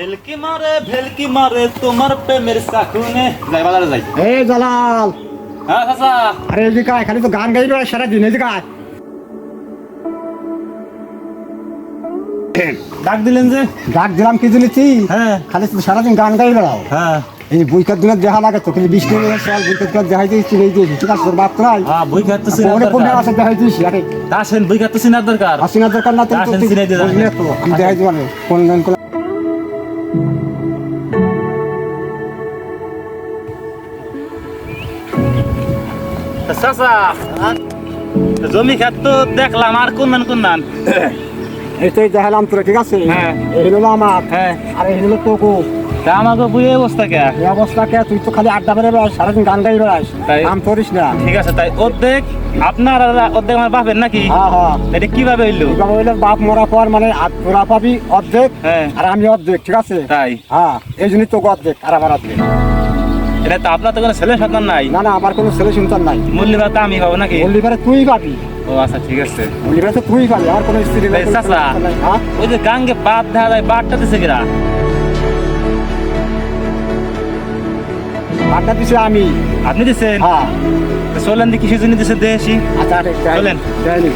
ভেলকি মারে ভেলকি মারে তোমার প্রেমের সাকুনে। যাই বাজারে যাই। এই জালাল। হ্যাঁ চাচা। আরে এদিকে আয়, খালি তো গান গাইবে আর সারাদিন এদিকে আয়। ডাক দিলেন যে। ডাক দিলাম কি জানিছি হ্যাঁ। খালি তো সারাদিন গান গাই বেড়াও হ্যাঁ। এই বইকার দিনে দেখা লাগে তো কিন্তু বৃষ্টি হলে চল বইকার দিনে দেখাই দিয়েছি এই দিয়েছি ঠিক আছে তোর বাপ নাই। হ্যাঁ বই খাইতেছি না অনেক কোনটা দরকার। আছে দেখাই দিয়েছি আরে আসেন বই খাইতেছি না দরকার। আসিনা দরকার না তো আসেন, চিনাই দিয়ে যাবেন। বুঝলে তো আমি দেখাই দিব না। কোন গান কোন চাচা জমি খেত তো দেখলাম আর কোন কোন নান এইটাই দেখালাম তোরা ঠিক আছে? হ্যাঁ। এই হলো আমার। হ্যাঁ। আর এই হলো তোকো আমাকে বই অবস্থা কে? এই অবস্থা কে? তুই তো খালি আড্ডা বেড়াস সারাদিন গান গাই বেড়াস। তাই? কাম করিস না। ঠিক আছে তাই অর্ধেক আপনার আর অর্ধেক আমার বাপের নাকি? হ্যাঁ হ্যাঁ। এটা কীভাবে হইল? এবার হইল? বাপ মরা পর মানে তোরা পাবি অর্ধেক আর আমি অর্ধেক ঠিক আছে? তাই। হ্যাঁ এই জন্যই তো অর্ধেক আর আমার অর্ধেক। এটা তো আপনার তো কোনো ছেলে সন্তান নাই। না না আমার কোনো ছেলে সন্তান নাই। মূল্যবান তো আমি পাবো নাকি? মল্লিবারে তুই পাবি। ও আচ্ছা ঠিক আছে। মল্লিবারে তো তুই পাবি আমার কোনো স্ত্রী নাই চাচা। হ্যাঁ? ওই যে গাঙ্গে বাদ দেখা যায় বাদটা দিছে কিরা? আড্ডা দিছে আমি। আপনি দিছেন? হ্যাঁ। চলেন দি কিছু জন্য দিছে দেশি। আচ্ছা চলেন। চলেন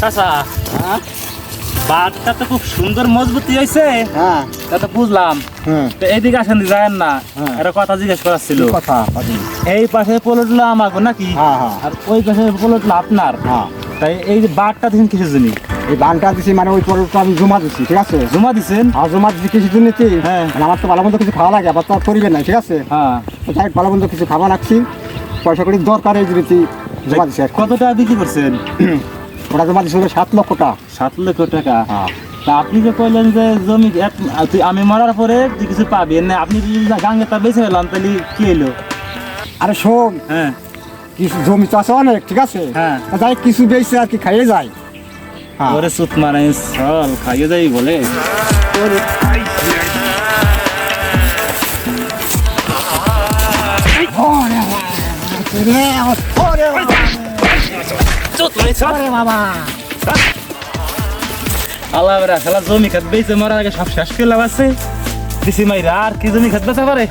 চাচা। হ্যাঁ? বাদটা তো খুব সুন্দর মজবুতি হয়েছে হ্যাঁ। তা তো বুঝলাম। তো এইদিকে আসেন যায় না। হ্যাঁ। একটা কথা জিজ্ঞেস করার ছিল। কথা? এই পাশে পোলটলো আমাকে নাকি? হ্যাঁ হ্যাঁ। আর ওই পাশে পোলটলো আপনার? হ্যাঁ। তাই এই যে বাদটা দিচ্ছেন কিছু জন্য? এই বানটা দিছি মানে ওই পরটা আমি জমা দিছি ঠিক আছে? জমা দিছেন? আর জমা দিছি কিছু দিন নিতে হ্যাঁ। মানে আমার তো ভালো মন্দ কিছু খাওয়া লাগে আবার তো আর করিবে না ঠিক আছে? হ্যাঁ। যাই ভালো মন্দ কিছু খাওয়া রাখছি পয়সা করি দরকার এই যদি জমা দিছি কত টাকা বিক্রি করছেন? ওটা জমা দিছি হলো সাত লক্ষ টাকা সাত লক্ষ টাকা হ্যাঁ তা আপনি যে কইলেন যে জমি আমি মরার পরে কিছু পাবি না আপনি যদি গাঙ্গে তা বেঁচে গেলাম তাহলে কি হইল আরে শোন হ্যাঁ কিছু জমি তো আছে অনেক ঠিক আছে হ্যাঁ। যাই কিছু বেশি আর কি খাইয়ে যায় হ্যাঁ ওরে সুত মারে চল খাইয়ে যাই বলে ওরে ওরে ওরে আল্লাহ বেরা খেলা জমি খাত বেঁচে মরার আগে সব শেষ করলাম আছে। দিছি মাইরা আর কি জমি খাত বেচা পারে?